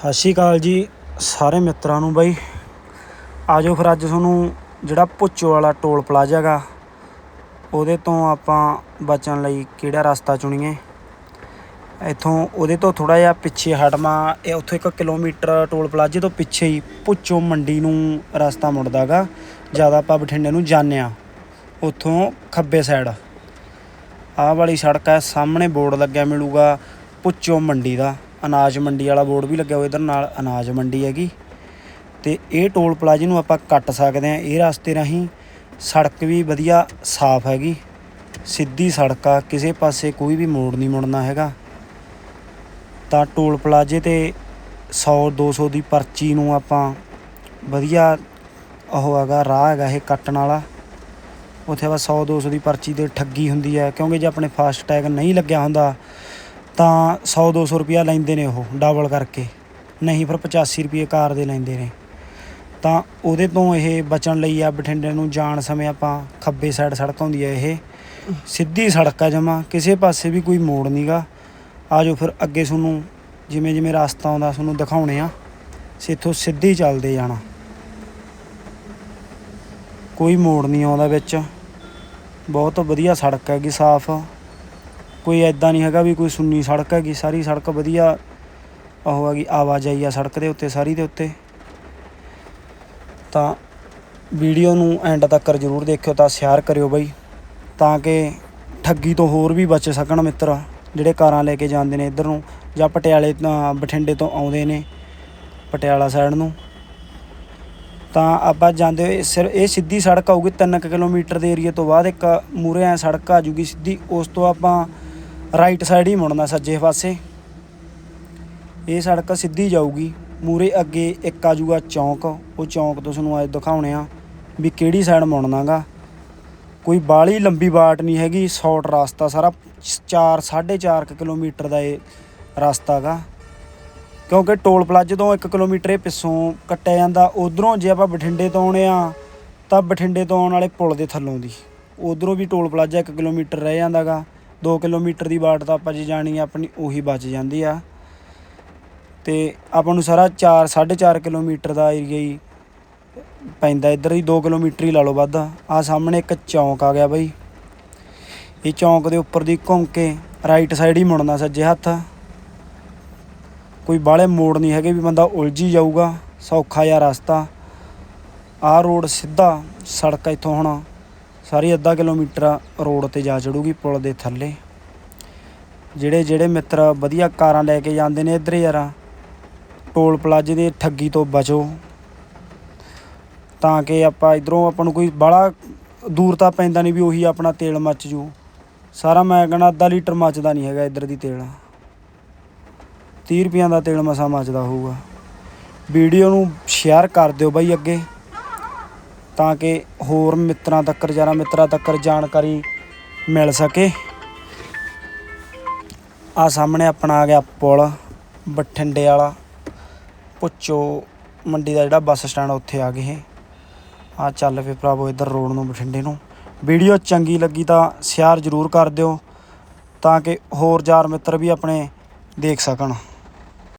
ਸਤਿ ਸ਼੍ਰੀ ਅਕਾਲ ਜੀ ਸਾਰੇ ਮਿੱਤਰਾਂ ਨੂੰ ਬਾਈ। ਆਜੋ ਫਿਰ ਅੱਜ ਤੁਹਾਨੂੰ ਜਿਹੜਾ ਭੁੱਚੋ ਵਾਲਾ ਟੋਲ ਪਲਾਜ਼ਾ ਹੈਗਾ ਉਹਦੇ ਤੋਂ ਆਪਾਂ ਬਚਣ ਲਈ ਕਿਹੜਾ ਰਸਤਾ ਚੁਣੀਏ? ਇੱਥੋਂ ਉਹਦੇ ਤੋਂ ਥੋੜਾ ਜਿਹਾ ਪਿੱਛੇ ਹਟਮਾ ਇਹ ਉੱਥੋਂ ਇੱਕ ਕਿਲੋਮੀਟਰ ਟੋਲ ਪਲਾਜ਼ੇ ਤੋਂ ਪਿੱਛੇ ਹੀ ਭੁੱਚੋ ਮੰਡੀ ਨੂੰ ਰਸਤਾ ਮੁੜਦਾ ਗਾ, ਜ਼ਿਆਦਾ ਆਪਾਂ ਬਠਿੰਡੇ ਨੂੰ ਜਾਂਦੇ ਆ ਉੱਥੋਂ ਖੱਬੇ ਸਾਈਡ ਆਹ ਵਾਲੀ ਸੜਕ ਹੈ, ਸਾਹਮਣੇ ਬੋਰਡ ਲੱਗਿਆ ਮਿਲੂਗਾ ਭੁੱਚੋ ਮੰਡੀ ਦਾ। ਅਨਾਜ ਮੰਡੀ ਵਾਲਾ ਬੋਰਡ ਵੀ ਲੱਗਿਆ ਹੋਇਆ ਇਧਰ, ਨਾਲ ਅਨਾਜ ਮੰਡੀ ਹੈਗੀ। ਤੇ ਇਹ ਟੋਲ ਪਲਾਜ਼ੇ ਨੂੰ ਆਪਾਂ ਕੱਟ ਸਕਦੇ ਆ ਇਹ ਰਸਤੇ ਰਾਹੀਂ ਸੜਕ ਵੀ ਵਧੀਆ ਸਾਫ਼ ਹੈਗੀ। ਸਿੱਧੀ ਸੜਕ ਆ, ਕਿਸੇ ਪਾਸੇ ਕੋਈ ਵੀ ਮੋੜ ਨਹੀਂ ਮੁੜਨਾ ਹੈਗਾ। ਤਾਂ ਟੋਲ ਪਲਾਜ਼ੇ ਤੇ 100 200 ਦੀ ਪਰਚੀ ਨੂੰ ਆਪਾਂ ਵਧੀਆ ਉਹ ਹੈਗਾ, ਰਾਹ ਹੈਗਾ ਇਹ ਕੱਟਣ ਵਾਲਾ। ਉੱਥੇ ਬਸ 100 200 ਦੀ ਪਰਚੀ ਤੇ ਠੱਗੀ ਹੁੰਦੀ ਹੈ, ਕਿਉਂਕਿ ਜੇ ਆਪਣੇ ਫਾਸਟ ਟੈਗ ਨਹੀਂ ਲੱਗਿਆ ਹੁੰਦਾ ਤਾਂ 100 200 ਰੁਪਿਆ ਲੈਂਦੇ ਨੇ ਉਹ ਡਬਲ ਕਰਕੇ। ਨਹੀਂ, ਫਿਰ 85 ਰੁਪਏ ਕਾਰ ਦੇ ਲੈਂਦੇ ਨੇ। ਤਾਂ ਉਹਦੇ ਤੋਂ ਇਹ ਬਚਣ ਲਈ ਆ, ਬਠਿੰਡੇ ਨੂੰ ਜਾਣ ਸਮੇਂ ਆਪਾਂ ਖੱਬੇ ਸਾਈਡ ਸੜਕ ਹੁੰਦੀ ਹੈ ਇਹ। ਸਿੱਧੀ ਸੜਕ ਆ ਜਮਾ, ਕਿਸੇ ਪਾਸੇ ਵੀ ਕੋਈ ਮੋੜ ਨਹੀਂਗਾ ਆਜੋ ਫਿਰ ਅੱਗੇ ਤੁਹਾਨੂੰ ਜਿਵੇਂ ਜਿਵੇਂ ਰਸਤਾ ਆਉਂਦਾ, ਤੁਹਾਨੂੰ ਦਿਖਾਉਣੇ ਆ। ਸਿੱਥੋਂ ਸਿੱਧੇ ਚੱਲਦੇ ਜਾਣਾ। ਕੋਈ ਮੋੜ ਨਹੀਂ ਆਉਂਦਾ ਵਿੱਚ। ਬਹੁਤ ਵਧੀਆ ਸੜਕ ਹੈਗੀ, ਸਾਫ਼। ਕੋਈ ਐਦਾਂ ਨਹੀਂ ਹੈਗਾ ਵੀ ਕੋਈ ਸੁੰਨੀ ਸੜਕ ਹੈਗੀ, ਸਾਰੀ ਸੜਕ ਵਧੀਆ ਉਹ ਹੈਗੀ, ਆਵਾਜਾਈ ਆ ਸੜਕ ਦੇ ਉੱਤੇ, ਸਾਰੀ ਦੇ ਉੱਤੇ। ਤਾਂ ਵੀਡੀਓ ਨੂੰ ਐਂਡ ਤੱਕ ਜ਼ਰੂਰ ਦੇਖਿਓ, ਤਾਂ ਸ਼ੇਅਰ ਕਰਿਓ ਬਾਈ, ਤਾਂ ਕਿ ਠੱਗੀ ਤੋਂ ਹੋਰ ਵੀ ਬਚ ਸਕਣ ਮਿੱਤਰ, ਜਿਹੜੇ ਕਾਰਾਂ ਲੈ ਕੇ ਜਾਂਦੇ ਨੇ ਇੱਧਰ ਨੂੰ, ਜਾਂ ਪਟਿਆਲੇ ਬਠਿੰਡੇ ਤੋਂ ਆਉਂਦੇ ਨੇ ਪਟਿਆਲਾ ਸਾਈਡ ਨੂੰ। ਤਾਂ ਆਪਾਂ ਜਾਂਦੇ ਹੋਏ ਸਿਰ, ਇਹ ਸਿੱਧੀ ਸੜਕ ਆਊਗੀ 3 ਕਿਲੋਮੀਟਰ ਦੇ ਏਰੀਆ ਤੋਂ ਬਾਅਦ, ਇੱਕ ਮੂਰੇ ਐ ਸੜਕ ਆ ਜੂਗੀ ਸਿੱਧੀ, ਉਸ ਤੋਂ ਆਪਾਂ ਰਾਈਟ ਸਾਈਡ ਹੀ ਮੁੜਨਾ ਸੱਜੇ ਪਾਸੇ। ਇਹ ਸੜਕ ਸਿੱਧੀ ਜਾਊਗੀ। ਮੂਰੇ ਅੱਗੇ ਇੱਕ ਆ ਜੂਗਾ ਚੌਂਕ। ਉਹ ਚੌਂਕ ਤੋਂ ਤੁਹਾਨੂੰ ਅੱਜ ਦਿਖਾਉਣੇ ਆ ਵੀ ਕਿਹੜੀ ਸਾਈਡ ਮੁੜਨਾਗਾ। ਕੋਈ ਬਾਹਲੀ ਲੰਬੀ ਬਾਟ ਨਹੀਂ ਹੈਗੀ। ਸ਼ਾਰਟ ਰਸਤਾ ਸਾਰਾ 4 4.5 ਕਿਲੋਮੀਟਰ ਦਾ ਇਹ ਰਸਤਾ ਗਾ। ਕਿਉਂਕਿ ਟੋਲ ਪਲਾਜ਼ੇ ਤੋਂ 1 ਕਿਲੋਮੀਟਰ ਇਹ ਪਿੱਛੋਂ ਕੱਟਿਆ ਜਾਂਦਾ। ਉਧਰੋਂ ਜੇ ਆਪਾਂ ਬਠਿੰਡੇ ਤੋਂ ਆਉਣੇ ਆ, ਤਾਂ ਬਠਿੰਡੇ ਤੋਂ ਆਉਣ ਵਾਲੇ ਪੁਲ ਦੇ ਥੱਲੋਂ ਦੀ। ਉਧਰੋਂ ਵੀ ਟੋਲ ਪਲਾਜ਼ਾ 1 ਕਿਲੋਮੀਟਰ ਰਹਿ ਜਾਂਦਾਗਾ। 2 ਕਿਲੋਮੀਟਰ ਦੀ ਬਾਟ ਤਾਂ ਆਪਾਂ ਜੇ ਜਾਣੀ ਆ, ਆਪਣੀ ਉਹੀ ਬਚ ਜਾਂਦੀ ਆ। ਤੇ ਆਪਾਂ ਨੂੰ ਸਾਰਾ 4 4.5 ਕਿਲੋਮੀਟਰ ਦਾ ਏਰੀਆ ਹੀ ਪੈਂਦਾ। ਇੱਧਰ ਹੀ 2 ਕਿਲੋਮੀਟਰ ਹੀ ਲਾ ਲਓ ਵੱਧ। ਆ ਸਾਹਮਣੇ ਇੱਕ ਚੌਂਕ ਆ ਗਿਆ ਬਈ। ਇਹ ਚੌਂਕ ਦੇ ਉੱਪਰ ਦੀ ਘੁੰਮ ਕੇ ਰਾਈਟ ਸਾਈਡ ਹੀ ਮੁੜਨਾ ਸੱਜੇ ਹੱਥ। ਕੋਈ ਬਾਹਲੇ ਮੋੜ ਨਹੀਂ ਹੈਗੇ ਵੀ ਬੰਦਾ ਉਲਝੀ ਜਾਊਗਾ। ਸੌਖਾ ਜਿਹਾ ਰਸਤਾ। ਆਹ ਰੋਡ ਸਿੱਧਾ ਸੜਕ ਇੱਥੋਂ ਹੁਣ ਸਾਰੀ ਅੱਧਾ ਕਿਲੋਮੀਟਰ ਰੋਡ ਤੇ ਜਾ ਚੜੂਗੀ ਪੁਲ ਦੇ ਥੱਲੇ। ਜਿਹੜੇ ਜਿਹੜੇ ਮਿੱਤਰ ਵਧੀਆ ਕਾਰਾਂ ਲੈ ਕੇ ਜਾਂਦੇ ਨੇ ਇੱਧਰ ਯਾਰਾ, ਟੋਲ ਪਲਾਜ਼ੇ ਦੇ ਠੱਗੀ ਤੋਂ ਬਚੋ। ਤਾਂ ਕਿ ਆਪਾਂ ਇਧਰੋਂ ਆਪਾਂ ਨੂੰ ਕੋਈ ਬਾਹਲਾ ਦੂਰ ਤਾਂ ਪੈਂਦਾ ਨਹੀਂ ਵੀ ਉਹੀ ਆਪਣਾ ਤੇਲ ਮੱਚ ਜੂ। ਸਾਰਾ ਮੈਂ ਕਹਿੰਦਾ ਅੱਧਾ ਲੀਟਰ ਮੱਚਦਾ ਨਹੀਂ ਹੈਗਾ ਇੱਧਰ ਦੀ ਤੇਲ। 30 ਰੁਪਈਆਂ ਦਾ ਤੇਲ ਮਸਾ ਮੱਚਦਾ ਹੋਊਗਾ। ਵੀਡੀਓ ਨੂੰ ਸ਼ੇਅਰ ਕਰ ਦਿਓ ਬਾਈ ਅੱਗੇ। ਤਾਂ ਕਿ ਹੋਰ ਮਿੱਤਰਾਂ ਤੱਕ ਯਾਰਾਂ ਮਿੱਤਰਾਂ ਤੱਕ ਜਾਣਕਾਰੀ ਮਿਲ ਸਕੇ। ਆ ਸਾਹਮਣੇ ਆਪਣਾ ਆ ਗਿਆ ਪੁਲ, ਬਠਿੰਡੇ ਵਾਲਾ। ਪੁੱਚੋ ਮੰਡੀ ਦਾ ਜਿਹੜਾ ਬੱਸ ਸਟੈਂਡ ਉੱਥੇ ਆ ਗਏ ਇਹ। ਆ ਚੱਲ ਪਏ ਭਰਾਵੋ ਇੱਧਰ ਰੋਡ ਨੂੰ, ਬਠਿੰਡੇ ਨੂੰ। ਵੀਡੀਓ ਚੰਗੀ ਲੱਗੀ ਤਾਂ ਸ਼ੇਅਰ ਜ਼ਰੂਰ ਕਰ ਦਿਓ, ਤਾਂ ਕਿ ਹੋਰ ਯਾਰ ਮਿੱਤਰ ਵੀ ਆਪਣੇ ਦੇਖ ਸਕਣ।